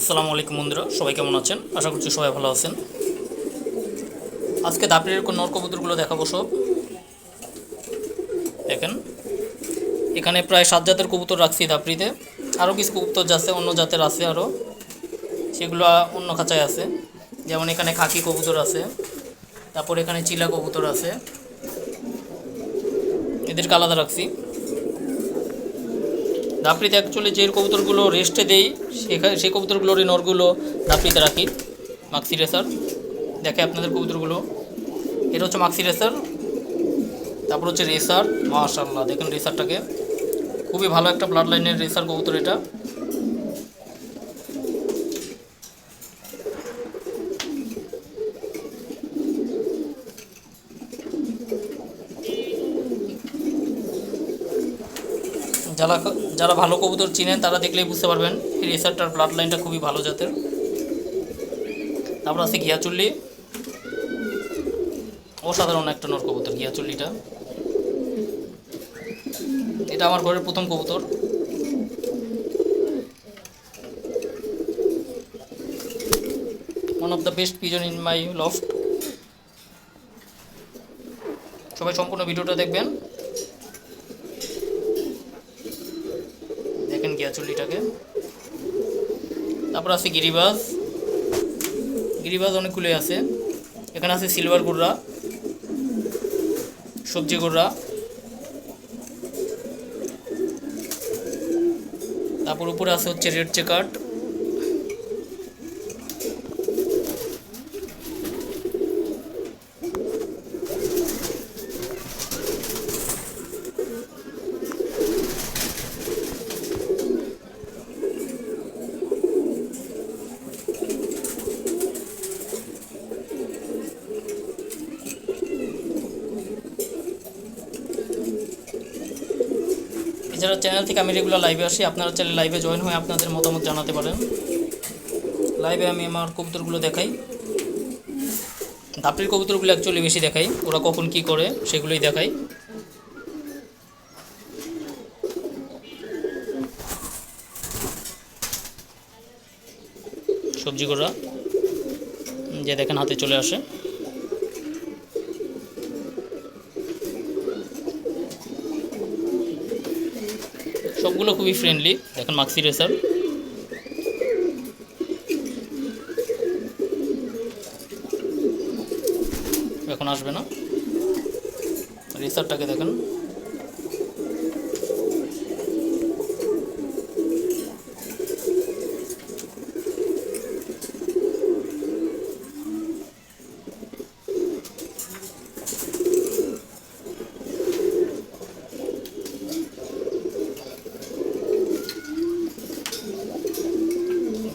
আসসালামু আলাইকুম বন্ধুরা, সবাই কেমন আছেন? আশা করছি সবাই ভালো আছেন। আজকে দাপড়ির নরকবুতরগুলো দেখাবো সব। দেখেন, এখানে প্রায় সাত জাতের কবুতর রাখছি দাপড়িতে। আরও কিছু কবুতর যাচ্ছে অন্য জাতের আছে আরও সেগুলো অন্য খাঁচায় আছে। যেমন এখানে খাকি কবুতর আছে, তারপর এখানে চিলা কবুতর আছে। এদেরকে আলাদা রাখছি। দাপড়িতে অ্যাকচুয়ালি যে কবুতরগুলো রেস্টে দেই সেখানে সেই কবুতরগুলোর এই নরগুলো নাপড়িতে রাখি, মাক্সি রেসার। দেখে আপনাদের কবুতরগুলো। এটা হচ্ছে মাক্সি রেসার, তারপর হচ্ছে রেসার মাশাল্লাহ দেখেন রেসারটাকে। খুবই ভালো একটা ব্লাড লাইনের রেসার কবুতর এটা। যারা যারা ভালো কবুতর চিনেন, তারা দেখলেই বুঝতে পারবেন এই রেসারটার ব্লাড লাইনটা খুবই ভালো জাতের। তারপর আছে ঘিয়াচুল্লি। অসাধারণ একটা নর কবুতর, ঘিয়াচুল্লিটা। এটা আমার ঘরের প্রথম কবুতর। One of the best pigeon in my loft সবাই সম্পূর্ণ ভিডিওটা দেখবেন দেখেন গিয়াচুল্লিটাকে তারপর আছে গিরিবাজ। গিরিবাজ অনেকগুলোই আছে। এখানে আছে সিলভার গুড়রা, সবজি গুড়রা। তারপর উপরে আছে হচ্ছে রেড চেকার্ট এছাড়া চ্যানেল থেকে আমি রেগুলার লাইভে আসি, আপনারা চাইলে লাইভে জয়েন হয়ে আপনাদের মতামত জানাতে পারেন। লাইভে আমি আমার কবুতরগুলো দেখাই। ধাপড়ির কবুতরগুলো অ্যাকচুয়ালি বেশি দেখাই, ওরা কখন কি করে সেগুলোই দেখাই। সবজি করা যে দেখেন হাতে চলে আসে। সবগুলো খুবই ফ্রেন্ডলি দেখেন মাক্সি রেসার এখন আসবে না। রেসারটাকে দেখেন।